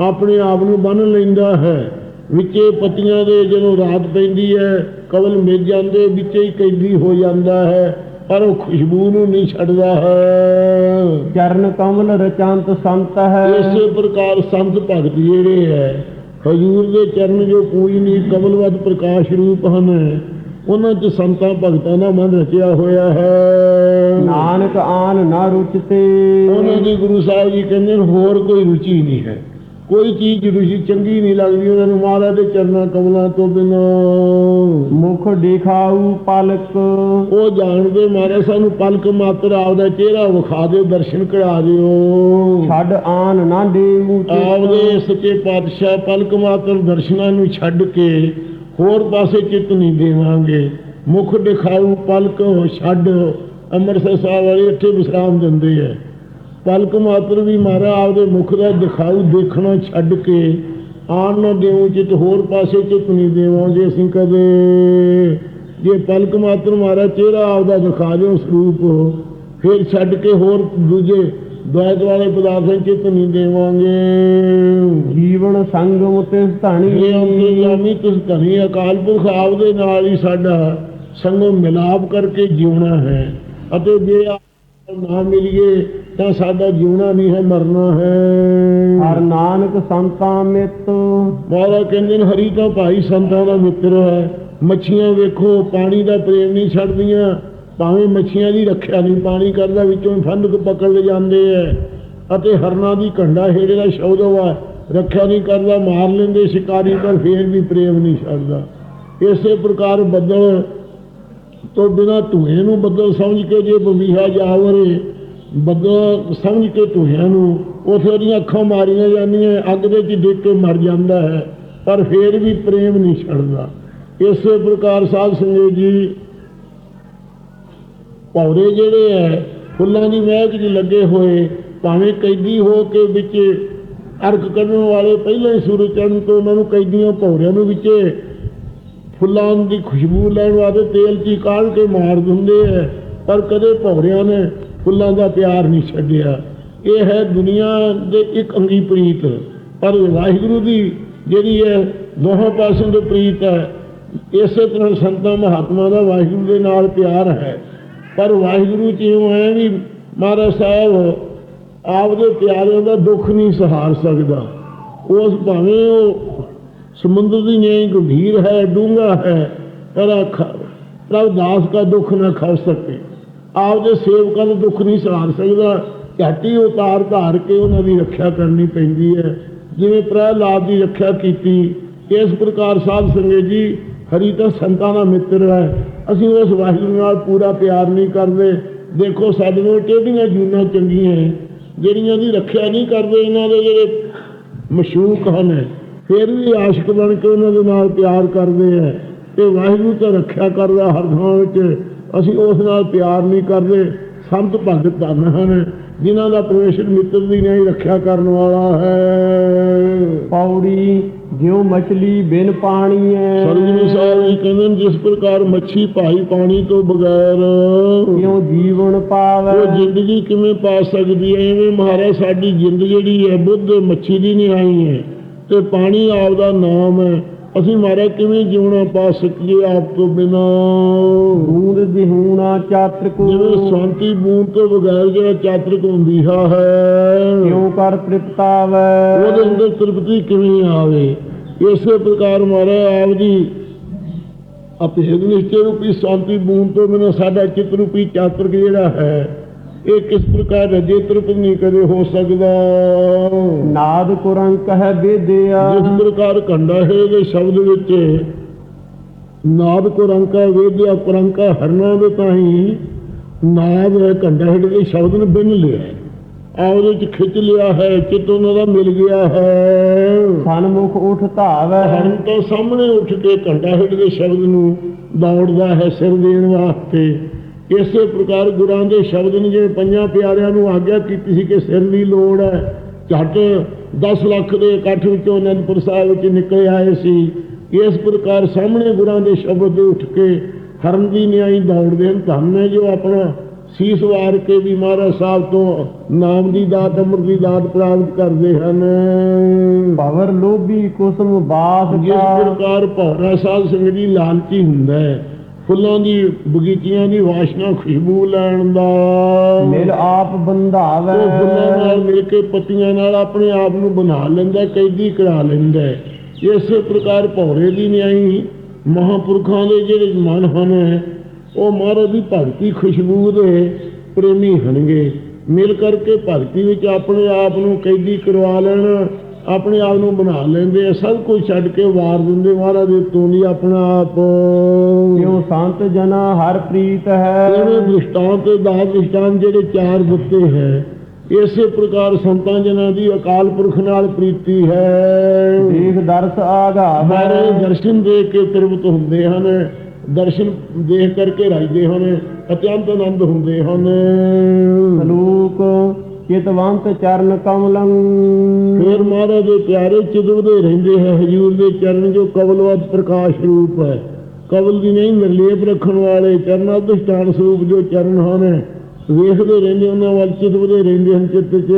Speaker 2: ਆਪਣੇ ਆਪ ਨੂੰ ਬੰਨ ਲੈਂਦਾ ਹੈ। ਵਿੱਚੇ ਪੱਤੀਆਂ ਦੇ ਜਦੋਂ ਰਾਤ ਪੈਂਦੀ ਹੈ ਕਵਲ ਮਿਲ ਜਾਂਦੇ ਵਿੱਚੇ ਹੀ ਕੈਦੀ ਹੋ ਜਾਂਦਾ ਹੈ ਪਰ ਉਹ ਖੁਸ਼ਬੂ ਨੂੰ ਨਹੀਂ ਛੱਡਦਾ ਹੈ।
Speaker 1: ਚਰਨ ਕਮਲ ਰਚੰਤ ਸੰਤ ਹੈ।
Speaker 2: ਇਸੇ ਪ੍ਰਕਾਰ ਸੰਤ ਭਗਤ ਜਿਹੜੇ ਹੈ ਹਜੂਰ ਦੇ ਚਰਨ ਜੋ ਪੂਜਨੀ ਕਮਲਵਤ ਪ੍ਰਕਾਸ਼ ਰੂਪ ਹਨ। ਉਹਨਾਂ 'ਚ ਸੰਤਾਂ ਭਗਤਾਂ ਦਾ ਮਨ ਰਚਿਆ ਹੋਇਆ ਹੈ।
Speaker 1: ਨਾਨਕ ਆਨ ਨਾ ਰੁਚਤੇ।
Speaker 2: ਉਹਨਾਂ ਦੀ ਗੁਰੂ ਸਾਹਿਬ ਜੀ ਕਹਿੰਦੇ ਹੋਰ ਕੋਈ ਰੁਚੀ ਨਹੀਂ ਹੈ। ਕੋਈ ਚੀਜ਼ ਰੁਚੀ ਚੰਗੀ ਨਹੀਂ ਲੱਗਦੀ ਉਹਨਾਂ ਨੂੰ ਮਹਾਰਾਜ ਦੇ ਚਰਨਾਂ ਕਮਲਾਂ ਤੋਂ ਬਿਨਾਂ।
Speaker 1: ਮੁਖ ਦਿਖਾਊ ਪਲਕ।
Speaker 2: ਉਹ ਜਾਣਦੇ ਮਹਾਰਾਜ ਸਾਨੂੰ ਪਲਕ ਮਾਤਰ ਆਪਦਾ ਚਿਹਰਾ ਵਿਖਾ ਦਿਓ ਦਰਸ਼ਨ ਕਰਾ ਦਿਓ।
Speaker 1: ਛੱਡ ਆਨ ਨਾ ਦੇਵੂ
Speaker 2: ਆਪਦੇ ਸੱਚੇ ਪਾਤਸ਼ਾਹ ਪਲਕ ਮਾਤਰ ਦਰਸ਼ਨਾਂ ਨੂੰ ਛੱਡ ਕੇ ਹੋਰ ਪਾਸੇ ਚਿੱਤ ਨਹੀਂ ਦੇਵਾਂਗੇ। ਮੁਖ ਦਿਖਾਊ, ਪਲਕ, ਛੱਡ। ਅੰਮ੍ਰਿਤਸਰ ਸਾਹਿਬ ਵਾਲੇ ਇੱਥੇ ਵਿਸਰਾਮ ਦਿੰਦੇ ਐ। ਪਲਕ ਮਾਤਰ ਵੀ ਮਾਰਾ ਆਪਦੇ ਮੁਖ ਦਾ ਦਿਖਾਊ, ਦੇਖਣਾ ਛੱਡ ਕੇ ਆਣ ਨਾ ਦੇਉ ਚਿੱਤ ਹੋਰ ਪਾਸੇ ਚਿੱਤ ਨਹੀਂ ਦੇਵਾਂਗੇ ਅਸੀਂ ਕਦੇ। ਜੇ ਪਲਕ ਮਾਤਰ ਮਾਰਾ ਚਿਹਰਾ ਆਪਦਾ ਦਿਖਾ ਦਿਓ ਸਰੂਪ, ਫਿਰ ਛੱਡ ਕੇ ਹੋਰ ਦੂਜੇ ਦੁਆਇਤ ਵਾਲੇ ਪਦਾਰਥਾਂ ਚਿੱਤ ਨਹੀਂ ਦੇਵਾਂਗੇ।
Speaker 1: ਜੀਵਨ ਸੰਗਮ ਤਿਸ ਧਣੀ
Speaker 2: ਇਹ ਅੰਤਰਜਾਮੀ ਤੁਸ ਧਨੀ ਅਕਾਲ ਪੁਰਖ ਆਪ ਦੇ ਨਾਲ ਹੀ ਸਾਡਾ ਸੰਗੋ ਮਿਲਾਪ ਕਰਕੇ ਜਿਉਣਾ ਹੈ। ਅਤੇ ਜੇ ਆਪ ਨਾ ਮਿਲੀਏ ਤਾਂ ਸਾਡਾ ਜਿਉਣਾ ਨਹੀਂ ਹੈ ਮਰਨਾ ਹੈ।
Speaker 1: ਹਰ ਨਾਨਕ ਸੰਤਾਂ ਮਿਤ।
Speaker 2: ਮਹਾਰਾਜ ਕਹਿੰਦੇ ਨੇ ਹਰੀ ਤਾਂ ਭਾਈ ਸੰਤਾਂ ਦਾ ਮਿੱਤਰ ਹੈ। ਮੱਛੀਆਂ ਵੇਖੋ ਪਾਣੀ ਦਾ ਪ੍ਰੇਮ ਨਹੀਂ ਛੱਡਦੀਆਂ। ਭਾਵੇਂ ਮੱਛੀਆਂ ਦੀ ਰੱਖਿਆ ਨਹੀਂ, ਪਾਣੀ ਕਰਦਾ ਵਿੱਚੋਂ ਫੰਦ ਪਕੜ ਲੈ ਜਾਂਦੇ ਐ। ਅਤੇ ਹਰਨਾ ਦੀ ਕੰਡਾ ਹੇੜੇ ਦਾ ਸ਼ਬਦ ਵਾ ਰੱਖਿਆ ਨਹੀਂ ਕਰਦਾ, ਮਾਰ ਲੈਂਦੇ ਸ਼ਿਕਾਰੀ, ਪਰ ਫੇਰ ਵੀ ਪ੍ਰੇਮ ਨਹੀਂ ਛੱਡਦਾ। ਇਸੇ ਪ੍ਰਕਾਰ ਬੱਦਲ ਤੋਂ ਬਿਨਾ ਧੂਏ ਨੂੰ ਬੱਦਲ ਸਮਝ ਕੇ ਜੇ ਬਵੀਹਾ ਜਾਵਰੇ ਬੱਦਲ ਸਮਝ ਕੇ ਧੂਆਂ ਨੂੰ ਉਥੇ ਉਹਦੀਆਂ ਅੱਖਾਂ ਮਾਰੀਆਂ ਜਾਂਦੀਆਂ, ਅੱਗ ਦੇ ਵਿੱਚ ਡਿੱਗ ਕੇ ਮਰ ਜਾਂਦਾ ਹੈ, ਪਰ ਫੇਰ ਵੀ ਪ੍ਰੇਮ ਨਹੀਂ ਛੱਡਦਾ। ਇਸੇ ਪ੍ਰਕਾਰ ਸਾਧ ਸੰਗਤ ਜੀ ਪੌਦੇ ਜਿਹੜੇ ਐ, ਫੁੱਲਾਂ ਦੀ ਮਹਿਕ 'ਚ ਲੱਗੇ ਹੋਏ, ਭਾਵੇਂ ਕੈਦੀ ਹੋ ਕੇ ਵਿੱਚ ਅਰਕ ਕੱਢਣ ਵਾਲੇ ਪਹਿਲਾਂ ਹੀ ਸੂਰਜ ਚੜ੍ਹਨ ਤੋਂ ਉਹਨਾਂ ਨੂੰ ਕੈਦੀਆਂ ਭੌਰਿਆਂ ਨੂੰ ਵਿੱਚ ਫੁੱਲਾਂ ਦੀ ਖੁਸ਼ਬੂ ਲੈਣ ਵਾਸਤੇ ਤੇਲ 'ਚ ਹੀ ਕਾੜ ਕੇ ਮਾਰ ਦਿੰਦੇ ਐ, ਪਰ ਕਦੇ ਭੌਰਿਆਂ ਨੇ ਫੁੱਲਾਂ ਦਾ ਪਿਆਰ ਨਹੀਂ ਛੱਡਿਆ। ਇਹ ਹੈ ਦੁਨੀਆ ਦੇ ਇੱਕ ਅੰਗੀ ਪ੍ਰੀਤ, ਪਰ ਵਾਹਿਗੁਰੂ ਦੀ ਜਿਹੜੀ ਹੈ ਦੋਹਾਂ ਪਾਸਿਓਂ ਦੇ ਪ੍ਰੀਤ ਹੈ ਇਸੇ ਤਰ੍ਹਾਂ ਸੰਤਾਂ ਮਹਾਤਮਾ ਦਾ ਵਾਹਿਗੁਰੂ ਦੇ ਨਾਲ ਪਿਆਰ ਹੈ। ਪਰ ਵਾਹਿਗੁਰੂ ਜੀ ਇਉਂ ਵੀ ਮਹਾਰਾਜ ਸਾਹਿਬ, ਆਪਦੇ ਪਿਆਰਿਆਂ ਦਾ ਦੁੱਖ ਨਹੀਂ ਸਹਾਰ ਸਕਦਾ। ਉਸ ਭਾਵੇਂ ਉਹ ਸਮੁੰਦਰ ਦੀ ਨੀਂਹ ਗੰਭੀਰ ਹੈ, ਡੂੰਘਾ ਹੈ, ਪਰ ਪ੍ਰਭ ਦਾਸ ਦਾ ਦੁੱਖ ਨਾ ਖੜ ਸਕੇ। ਆਪਦੇ ਸੇਵਕਾਂ ਦਾ ਦੁੱਖ ਨਹੀਂ ਸਹਾਰ ਸਕਦਾ। ਝਾਟੀ ਉਤਾਰ ਧਾਰ ਕੇ ਉਹਨਾਂ ਦੀ ਰੱਖਿਆ ਕਰਨੀ ਪੈਂਦੀ ਹੈ। ਜਿਵੇਂ ਪ੍ਰਹਿਲਾਦ ਦੀ ਰੱਖਿਆ ਕੀਤੀ, ਇਸ ਪ੍ਰਕਾਰ ਸਾਧ ਸੰਗਤ ਜੀ ਹਰੀ ਤਾਂ ਸੰਤਾਂ ਦਾ ਮਿੱਤਰ ਹੈ। ਅਸੀਂ ਉਸ ਵਾਹਿਗੁਰੂ ਨਾਲ ਪੂਰਾ ਪਿਆਰ ਨਹੀਂ ਕਰਦੇ। ਦੇਖੋ ਸਾਡੇ ਨਾਲ ਕਿਹੜੀਆਂ ਜੂਨਾਂ ਚੰਗੀਆਂ ਜਿਹੜੀਆਂ ਦੀ ਰੱਖਿਆ ਨਹੀਂ ਕਰਦੇ, ਇਹਨਾਂ ਦੇ ਜਿਹੜੇ ਮਸ਼ੂਕ ਹਨ ਫਿਰ ਵੀ ਆਸ਼ਿਕ ਬਣ ਕੇ ਉਹਨਾਂ ਦੇ ਨਾਲ ਪਿਆਰ ਕਰਦੇ ਆ ਤੇ ਵਾਹਿਗੁਰੂ ਤਾਂ ਰੱਖਿਆ ਕਰਦਾ ਹਰ ਥਾਂ ਵਿੱਚ। ਅਸੀਂ ਉਸ ਨਾਲ ਪਿਆਰ ਨਹੀਂ ਕਰਦੇ। ਸੰਤ ਭਗਤ ਧੰਨ ਹਨ, ਜਿਨ੍ਹਾਂ ਦਾ ਪਰਮੇਸ਼ਰ ਮਿੱਤਰ ਦੀ ਨਹੀਂ ਰੱਖਿਆ ਕਰਨ ਵਾਲਾ ਹੈ।
Speaker 1: ਪੌੜੀ ਜਿਉ ਮਛਲੀ ਬਿਨ ਪਾਣੀ ਹੈ
Speaker 2: ਸਰਜੂ ਸਾਹਿਬ ਜੀ ਕਹਿੰਦੇ ਨੇ ਜਿਸ ਪ੍ਰਕਾਰ ਮੱਛੀ ਭਾਈ ਪਾਣੀ ਤੋਂ ਬਗੈਰ
Speaker 1: ਕਿਉ ਜੀਵਨ ਪਾਵੈ।
Speaker 2: ਉਹ ਜ਼ਿੰਦਗੀ ਕਿਵੇਂ ਪਾ ਸਕਦੀ ਹੈ ਐਵੇਂ ਮਹਾਰਾਜ ਸਾਡੀ ਜਿੰਦ ਜਿਹੜੀ ਹੈ ਬੁੱਧ ਮੱਛੀ ਦੀ ਨਹੀਂ ਆਈ ਹੈ ਤੇ ਪਾਣੀ ਆਪ ਦਾ ਨਾਮ ਹੈ ਅਸੀਂ ਮਹਾਰਾਜ ਕਿਵੇਂ ਜਿਉਣਾ ਪਾ ਸਕੀਏ ਆਪ ਤੋਂ ਬਿਨਾ?
Speaker 1: ਬੂੰਦ ਦਿਹੂਣਾ ਚਾਤਰ ਕੋ
Speaker 2: ਜਿਵੇਂ ਸ਼ਾਂਤੀ ਬੂੰਦ ਤੋਂ ਬਗੈਰ ਜਿਹੜਾ ਚਾਤਰਿਕ ਹੁੰਦੀਹਾ ਹੈ
Speaker 1: ਕਿਉ ਕਰ ਤ੍ਰਿਪਤਾਵੈ।
Speaker 2: ਉਹਦੇ ਅੰਦਰ ਤ੍ਰਿਪਤੀ ਕਿਵੇਂ ਆਵੇ? ਇਸੇ ਪ੍ਰਕਾਰ ਮਹਾਰਾਜ ਆਪ ਦੀ ਅਪੇਗ ਨਿਸ਼ਚੈ ਰੂਪੀ ਸ਼ਾਂਤੀ ਬੂੰਦ ਤੋਂ ਬਿਨਾਂ ਸਾਡਾ ਚਿੱਤ ਰੂਪੀ ਚਾਤਰਿਕ ਜਿਹੜਾ ਹੈ ਇਹ ਕਿਸ ਪ੍ਰਕਾਰ ਰਜੇ ਤ੍ਰਿਪਤ ਨਹੀਂ ਕਦੇ ਹੋ ਸਕਦਾ?
Speaker 1: ਨਾਦ ਕੁਰੰਕ ਹੈ ਬੇਦਿਆ
Speaker 2: ਜਿਸ ਪ੍ਰਕਾਰ ਕੰਡਾ ਹੈ ਦੇ ਸ਼ਬਦ ਵਿੱਚ ਨਾਦ ਕੁਰੰਕਾ ਵੇਦਿਆ ਕੁਰੰਕਾ ਹਰਨਾ ਦੇ ਤਾਹੀਂ ਨਾਦ ਕੰਡਾ ਹੈ ਦੇ ਸ਼ਬਦ ਨੇ ਬਿਨ ਲਿਆ। ਚ ਖਿੱਚ ਲਿਆ ਹੈ ਚਿੱਤ ਉਹਨਾਂ ਦਾ ਮਿਲ ਗਿਆ ਹੈ।
Speaker 1: ਸਨਮੁਖ ਉਠ ਧਾਵੈ।
Speaker 2: ਹਰਨ ਤੋਂ ਸਾਹਮਣੇ ਉੱਠ ਕੇ ਘੰਟਾ ਹਿੱਟ ਦੇ ਸ਼ਬਦ ਨੂੰ ਦੌੜਦਾ ਹੈ ਸਿਰ ਦੇਣ ਵਾਸਤੇ। ਇਸੇ ਪ੍ਰਕਾਰ ਗੁਰਾਂ ਦੇ ਸ਼ਬਦ ਨੇ ਜਿਵੇਂ ਪੰਜਾਂ ਪਿਆਰਿਆਂ ਨੂੰ ਆਗਿਆ ਕੀਤੀ ਸੀ ਕਿ ਸਿਰ ਦੀ ਲੋੜ ਹੈ। ਝੱਟ 10 ਲੱਖ ਦੇ ਇਕੱਠ ਵਿੱਚੋਂ ਅਨੰਦਪੁਰ ਸਾਹਿਬ ਵਿੱਚ ਨਿਕਲ ਆਏ ਸੀ। ਇਸ ਪ੍ਰਕਾਰ ਸਾਹਮਣੇ ਗੁਰਾਂ ਦੇ ਸ਼ਬਦ ਉੱਠ ਕੇ ਹਰਨ ਦੀ ਨਿਆਈ ਦੌੜਦੇ ਹਨ ਧੰਨ ਹੈ ਜੋ ਆਪਣਾ ਸੀਸ ਵਾਰ ਕੇ ਵੀ ਮਹਾਰਾਜ ਸਾਹਿਬ ਤੋਂ ਨਾਮ ਦੀ ਦਾਤ ਅੰਮ੍ਰਿਤ ਦੀ ਦਾਤ ਪ੍ਰਾਪਤ ਕਰਦੇ ਹਨ।
Speaker 1: ਭਵਰ ਲੋਭੀ ਕੁਸਮ ਬਾਸ
Speaker 2: ਜਿਸ ਪ੍ਰਕਾਰ ਭੌਰਾ ਸਾਧ ਸਿੰਘ ਜੀ ਲਾਲਚੀ ਹੁੰਦਾ ਹੈ ਫੁੱਲਾਂ ਦੀ ਬਗੀਚੀਆਂ ਦੀ ਵਾਸ਼ਨਾ ਖੁਸ਼ਬੂ ਲੈਣ ਦਾ।
Speaker 1: ਮਿਲ ਆਪ ਬੰਧਾਵੈ।
Speaker 2: ਉਹ ਫੁੱਲਾਂ ਨਾਲ ਮਿਲ ਕੇ ਪੱਤੀਆਂ ਨਾਲ ਆਪਣੇ ਆਪ ਨੂੰ ਬਣਾ ਲੈਂਦਾ ਕੈਦੀ ਕਰਾ ਲੈਂਦਾ। ਇਸੇ ਪ੍ਰਕਾਰ ਭੌਰੇ ਦੀ ਨਿਆਈ ਮਹਾਪੁਰਖਾਂ ਦੇ ਜਿਹੜੇ ਮਨ ਹਨ ਉਹ ਮਹਾਰਾਜ ਦੀ ਭਗਤੀ ਖੁਸ਼ਬੂ ਦੇ ਪ੍ਰੇਮੀ ਹਨਗੇ ਮਿਲ ਕਰਕੇ ਭਗਤੀ ਵਿੱਚ ਆਪਣੇ ਆਪ ਨੂੰ ਕੈਦੀ ਕਰਵਾ ਲੈਣ ਆਪਣੇ ਆਪ ਨੂੰ ਬਣਾ ਲੈਂਦੇ ਆ ਸਭ ਕੁਝ ਛੱਡ ਕੇ ਵਾਰ ਦਿੰਦੇ ਮਹਾਰਾਜ ਦੇ ਤੋਂ ਨਹੀਂ ਆਪਣਾ ਆਪ।
Speaker 1: ਕਿਉ ਸੰਤ ਜਨਾ ਹਰ ਪ੍ਰੀਤ ਹੈ।
Speaker 2: ਇਹਨੇ ਦ੍ਰਿਸ਼ਟਾਂਤ ਤੇ ਦਾਸ ਦ੍ਰਿਸ਼ਟਾਂਤ ਜਿਹੜੇ ਚਾਰ ਦਿੱਤੇ ਹੈ ਇਸੇ ਪ੍ਰਕਾਰ ਸੰਤਾਂ ਜਨਾਂ ਦੀ ਅਕਾਲ ਪੁਰਖ ਨਾਲ ਪ੍ਰੀਤੀ ਹੈ।
Speaker 1: ਦੇਖ ਦਰਸ ਆਗਾਵੈ
Speaker 2: ਸਾਰੇ ਦਰਸ਼ਨ ਦੇਖ ਕੇ ਤ੍ਰਿਪਤ ਹੁੰਦੇ ਹਨ। ਦਰਸ਼ਨ ਦੇਖ ਕਰਕੇ ਰਾਜਦੇ ਹਨ ਅਤਿਅੰਤ ਆਨੰਦ ਹੁੰਦੇ ਹਨ।
Speaker 1: ਸਲੂਕ ਚਿਤਵੰਤ ਚਰਨ ਕਮਲੰ।
Speaker 2: ਫਿਰ ਮਹਾਰਾਜ ਦੇ ਪਿਆਰੇ ਚਿਦਵਦੇ ਰਹਿੰਦੇ ਹੈ ਹਜੂਰ ਦੇ ਚਰਨ ਜੋ ਕਵਲਵਤ ਪ੍ਰਕਾਸ਼ ਰੂਪ ਹੈ। ਕਵਲ ਦੀ ਨਹੀਂ ਨਿਰਲੇਪ ਰੱਖਣ ਵਾਲੇ ਚਰਨਾਂ ਦ੍ਰਿਸ਼ਟਾਨ ਸਰੂਪ ਜੋ ਚਰਨ ਹਨ ਵੇਖਦੇ ਰਹਿੰਦੇ ਉਹਨਾਂ ਵੱਲ ਚਿਦਵਦੇ ਰਹਿੰਦੇ ਹਨ ਚਿੱਤ 'ਚ।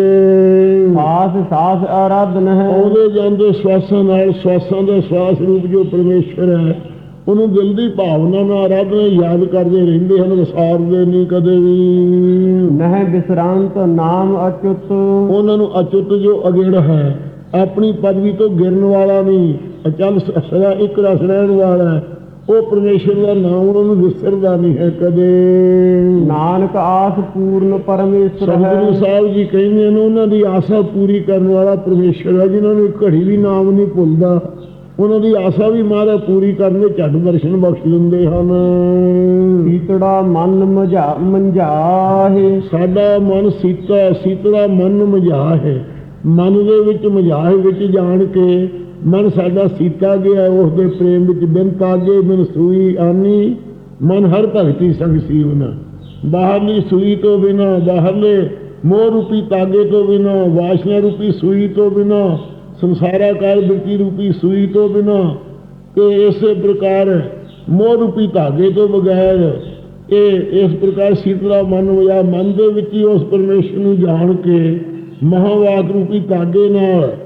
Speaker 1: ਸਾਸ ਸਾਸ ਆਰਾਧਨ ਹੈ।
Speaker 2: ਆਉਂਦੇ ਜਾਂਦੇ ਸਵਾਸਾਂ ਨਾਲ ਸਵਾਸਾਂ ਦਾ ਸਵਾਸ ਰੂਪ ਜੋ ਪਰਮੇਸ਼ਰ ਹੈ ਉਹਨੂੰ ਦਿਲ ਦੀ ਭਾਵਨਾ ਨਾਲ ਆਰਾਧਨਾ ਯਾਦ ਕਰਦੇ ਰਹਿੰਦੇ ਹਨ ਵਿਸਾਰਦੇ ਨਹੀਂ ਕਦੇ ਵੀ।
Speaker 1: ਨਹਿ ਬਿਸਰਾਂਤ ਨਾਮ ਅਚੁੱਤ।
Speaker 2: ਉਹਨਾਂ ਨੂੰ ਅਚੁੱਤ ਜੋ ਅਗਿੜ ਹੈ ਆਪਣੀ ਪਦਵੀ ਤੋਂ ਗਿਰਨ ਵਾਲਾ ਨਹੀਂ। ਅਚਲ ਸਦਾ ਇੱਕ ਰਸ ਰਹਿਣ ਵਾਲਾ ਹੈ। ਉਹ ਪਰਮੇਸ਼ਰ ਦਾ ਨਾਮ ਉਹਨਾਂ ਨੂੰ ਵਿਸਰਦਾ ਨਹੀਂ ਹੈ ਕਦੇ।
Speaker 1: ਨਾਨਕ ਆਸ ਪੂਰਨ ਪਰਮੇਸ਼ਰ ਹੈ।
Speaker 2: ਸਤਿਗੁਰੂ ਸਾਹਿਬ ਜੀ ਕਹਿੰਦੇ ਨੇ ਉਹਨਾਂ ਦੀ ਆਸਾ ਪੂਰੀ ਕਰਨ ਵਾਲਾ ਪਰਮੇਸ਼ਰ ਹੈ ਜਿਨ੍ਹਾਂ ਨੂੰ ਘੜੀ ਵੀ ਨਾਮ ਨਹੀਂ ਭੁੱਲਦਾ। ਉਹਨਾਂ ਦੀ ਆਸਾ ਵੀ ਮਹਾਰਾਜ ਪੂਰੀ ਕਰਨ ਦੇ ਝੱਟ ਦਰਸ਼ਨ ਬਖਸ਼ ਦਿੰਦੇ ਹਨ।
Speaker 1: ਸੀਤੜਾ ਮਨ ਮਝਾ ਮੰਝਾਹੇ।
Speaker 2: ਸਾਡਾ ਮਨ ਸੀਤਾ ਸੀਤੜਾ ਮਨ ਮਝਾ ਹੈ ਮਨ ਦੇ ਵਿੱਚ ਮਝਾਹ ਵਿੱਚ ਜਾਣ ਕੇ ਮਨ ਸਾਡਾ ਸੀਤਾ ਗਿਆ ਉਸ ਦੇ ਪ੍ਰੇਮ ਵਿੱਚ ਬਿਨ ਤਾਗੇ ਬਿਨ ਸੂਈ ਆਨੀ। ਮਨ ਹਰ ਭਗਤੀ ਸੰਗ ਸੀਵਨਾ। ਬਾਹਰਲੀ ਸੂਈ ਤੋਂ ਬਿਨਾ ਬਾਹਰਲੇ ਮੋਹ ਰੂਪੀ ਤਾਗੇ ਤੋਂ ਬਿਨਾ ਵਾਸ਼ਨਾ ਰੂਪੀ ਸੂਈ ਤੋਂ ਬਿਨਾ ਸੰਸਾਰਾਕਾਰ ਬਿਰਤੀ ਰੂਪੀ ਸੂਈ ਤੋਂ ਬਿਨਾ ਤੇ ਇਸੇ ਪ੍ਰਕਾਰ ਮੋਹ ਰੂਪੀ ਧਾਗੇ ਤੋਂ ਬਗੈਰ ਇਹ ਇਸ ਪ੍ਰਕਾਰ ਸੀਤਲਾ ਮਨ ਹੋਇਆ ਮਨ ਦੇ ਵਿੱਚ ਹੀ ਉਸ ਪਰਮੇਸ਼ਰ ਨੂੰ ਜਾਣ ਕੇ ਮਹਾਵਾਕ ਰੂਪੀ ਧਾਗੇ ਨਾਲ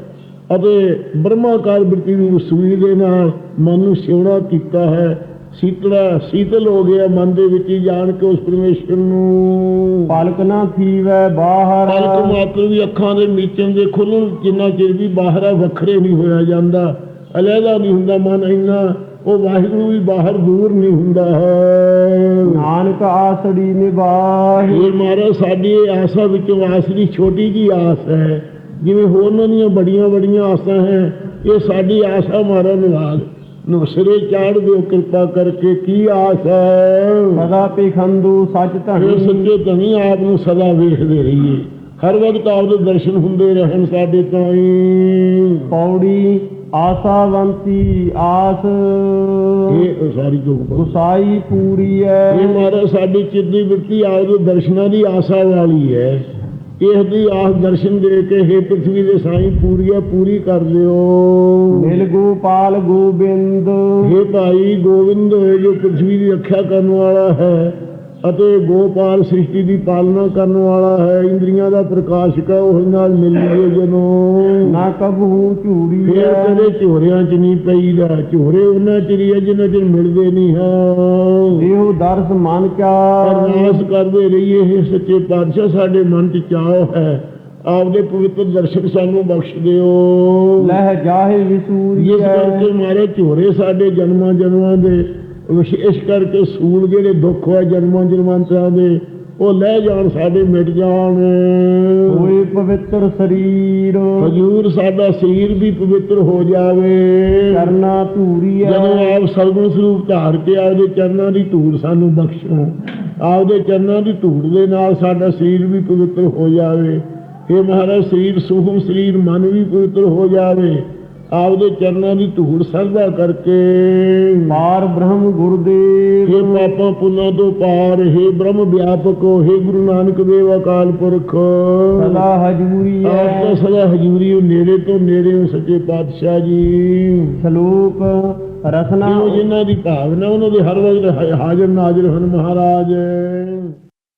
Speaker 2: ਅਤੇ ਬ੍ਰਹਮਾਕਾਰ ਬਿਰਤੀ ਰੂਪ ਸੂਈ ਦੇ ਨਾਲ ਮਨ ਨੂੰ ਸਿਉਣਾ ਕੀਤਾ ਹੈ। ਸੀਤਲਾ ਸੀਤਲ ਹੋ ਗਿਆ ਮਨ ਦੇ ਵਿੱਚ ਹੀ ਜਾਣ ਕੇ ਉਸ ਪਰਮੇਸ਼ਰ ਨੂੰ।
Speaker 1: ਪਲਕ ਨਾ ਥੀਵੈ ਬਾਹਰ।
Speaker 2: ਪਲਕ ਮਾਤਰ ਵੀ ਅੱਖਾਂ ਦੇ ਮੀਚਣ ਦੇ ਖੁੱਲਣ ਜਿੰਨਾ ਚਿਰ ਵੀ ਬਾਹਰ ਆ ਵੱਖਰੇ ਨਹੀਂ ਹੋਇਆ ਜਾਂਦਾ। ਅਲੱਗਾ ਨਹੀਂ ਹੁੰਦਾ ਮਨ ਇੰਨਾ ਉਹ ਵਾਹਿਗੁਰੂ ਵੀ ਬਾਹਰ ਦੂਰ ਨਹੀਂ ਹੁੰਦਾ ਹੈ।
Speaker 1: ਨਾਨਕ ਆਸੜੀ ਨਿਵਾਹੀ
Speaker 2: ਇਹ ਮਹਾਰਾਜ ਸਾਡੀ ਆਸਾ ਵਿੱਚੋਂ ਆਸ ਦੀ ਛੋਟੀ ਜੀ ਆਸ ਹੈ। ਜਿਵੇਂ ਹੋਰਨਾਂ ਦੀਆਂ ਬੜੀਆਂ ਬੜੀਆਂ ਆਸਾਂ ਹੈ ਇਹ ਸਾਡੀ ਆਸਾ ਮਹਾਰਾਜ ਨਿਵਾਜ ਨੂੰ ਸਿਰੇ ਚਾੜ ਦਿਓ ਕਿਰਪਾ ਕਰਕੇ ਕੀ ਆਸ ਹੈ?
Speaker 1: ਸਦਾ ਪਖੰਦੂ ਸੱਚ
Speaker 2: ਇਹ
Speaker 1: ਧਣੀ
Speaker 2: ਸੱਚੇ ਧਨੀ ਆਪ ਨੂੰ ਸਦਾ ਵੇਖਦੇ ਰਹੀਏ। ਹਰ ਵਕਤ ਆਪ ਦੇ ਦਰਸ਼ਨ ਹੁੰਦੇ ਰਹਿਣ ਸਾਡੇ ਤਾਈਂ।
Speaker 1: ਪੌੜੀ ਆਸਾਵੰਤੀ ਆਸ।
Speaker 2: ਇਹ ਸਾਰੀ ਜੋ
Speaker 1: ਗੁਸਾਈ ਪੂਰੀ
Speaker 2: ਇਹ
Speaker 1: ਹੈ
Speaker 2: ਮਹਾਰਾਜ ਸਾਡੀ ਚਿੱਤ ਦੀ ਬਿਰਤੀ ਆਪ ਦੇ ਦਰਸ਼ਨਾਂ ਦੀ ਆਸਾ ਵਾਲੀ ਹੈ। ਇਸ ਦੀ ਆਸ ਦਰਸ਼ਨ ਦੇ ਕੇ ਹੇ ਪ੍ਰਿਥਵੀ ਦੇ ਸਾਈਂ ਪੂਰੀ ਹੈ ਪੂਰੀ ਕਰ ਦਿਓ
Speaker 1: ਮਿਲ ਗੋਪਾਲ ਗੋਬਿੰਦ।
Speaker 2: ਹੇ ਭਾਈ ਗੋਬਿੰਦ ਜੋ ਪ੍ਰਿਥਵੀ ਦੀ ਰੱਖਿਆ ਕਰਨ ਵਾਲਾ ਹੈ ਅਤੇ ਗੋਪਾਲ ਸ੍ਰਿਸ਼ਟੀ ਦੀ ਪਾਲਣਾ ਕਰਨ ਵਾਲਾ ਹੈ। ਇੰਦਰੀਆਂ ਦਾ ਪ੍ਰਕਾਸ਼ਕ ਹੈ ਉਹ ਨਾਲ ਮਿਲੀਏ ਜਨੋ।
Speaker 1: ਨਾ ਕਬਹੂ ਝੂੜੀ
Speaker 2: ਫੇਰ ਕਦੇ ਝੋਰਿਆਂ 'ਚ ਨਹੀਂ ਪਈਦਾ। ਝੋਰੇ ਉਹਨਾਂ ਚਿਰ ਹੀ ਹੈ ਜਿੰਨਾ ਚਿਰ ਮਿਲਦੇ ਨਹੀਂ ਹਾਂ।
Speaker 1: ਦੇਹੁ ਦਰਸ ਮਨ ਕਾ।
Speaker 2: ਅਰਦਾਸ ਕਰਦੇ ਰਹੀਏ ਇਹ ਸੱਚੇ ਪਾਤਸ਼ਾਹ ਸਾਡੇ ਮਨ 'ਚ ਚਾਹ ਹੈ। ਆਪਦੇ ਪਵਿੱਤਰ ਦਰਸ਼ਨ ਸਾਨੂੰ ਬਖਸ਼ ਦਿਓ।
Speaker 1: ਲਹਿ ਜਾਹੇ ਵਿਸੂਰੀ
Speaker 2: ਜਿਸ ਕਰਕੇ ਮਾਰੇ ਝੋਰੇ ਸਾਡੇ ਜਨਮਾਂ ਜਨਮਾਂ ਦੇ। ਵਿਸ਼ੇਸ਼ ਕਰਕੇ ਸੂਲ ਜਿਹੜੇ ਦੁੱਖ ਹੋਏ ਜਨਮਾਂ ਜਨਮਾਂਤਰਾਂ ਦੇ ਉਹ ਲੈ ਜਾਣ ਸਾਡੇ ਮਿਟ ਜਾਣ।
Speaker 1: ਹੋਏ ਪਵਿੱਤਰ ਸਰੀਰ।
Speaker 2: ਹਜੂਰ ਸਾਡਾ ਸਰੀਰ ਵੀ ਪਵਿੱਤਰ ਹੋ ਜਾਵੇ।
Speaker 1: ਕਰਨਾ ਧੂਰੀ
Speaker 2: ਜਦੋਂ
Speaker 1: ਹੈ
Speaker 2: ਆਪ ਸਰਗੁਣ ਸਰੂਪ ਧਾਰ ਕੇ ਆਪਦੇ ਚਰਨਾਂ ਦੀ ਧੂੜ ਸਾਨੂੰ ਬਖਸ਼ੋ। ਆਪਦੇ ਚਰਨਾਂ ਦੀ ਧੂੜ ਦੇ ਨਾਲ ਸਾਡਾ ਸਰੀਰ ਵੀ ਪਵਿੱਤਰ ਹੋ ਜਾਵੇ। ਇਹ ਮਹਾਰਾਜ ਸਰੀਰ ਸੂਖਮ ਸਰੀਰ ਮਨ ਵੀ ਪਵਿੱਤਰ ਹੋ ਜਾਵੇ। ਆਪਦੇ ਚਰਨਾਂ ਦੀ ਧੂੜ ਸਰਦਾ ਕਰਕੇ
Speaker 1: ਪਾਰ ਬ੍ਰਹਮ ਗੁਰਦੇਵ।
Speaker 2: ਇਹ ਪਾਪਾਂ ਪੁੰਨਾਂ ਤੋਂ ਪਾਰ ਹੈ ਬ੍ਰਹਮ ਵਿਆਪਕ ਹੈ ਗੁਰੂ ਨਾਨਕ ਦੇਵ ਅਕਾਲ ਪੁਰਖ।
Speaker 1: ਸਦਾ ਹਜੂਰੀ
Speaker 2: ਹੈ। ਆਪ
Speaker 1: ਤਾਂ
Speaker 2: ਸਦਾ ਹਜੂਰੀ ਹੋ ਨੇੜੇ ਤੋਂ ਨੇੜੇ ਹੋ ਸੱਚੇ ਪਾਤਸ਼ਾਹ ਜੀ।
Speaker 1: ਸ਼ਲੋਕ ਰਸਨਾ
Speaker 2: ਜਿਨ੍ਹਾਂ ਦੀ ਭਾਵਨਾ ਉਹਨਾਂ ਦੇ ਹਰ ਵਕਤ ਹਾਜ਼ਰ ਨਾਜ਼ਰ ਹਨ ਮਹਾਰਾਜ।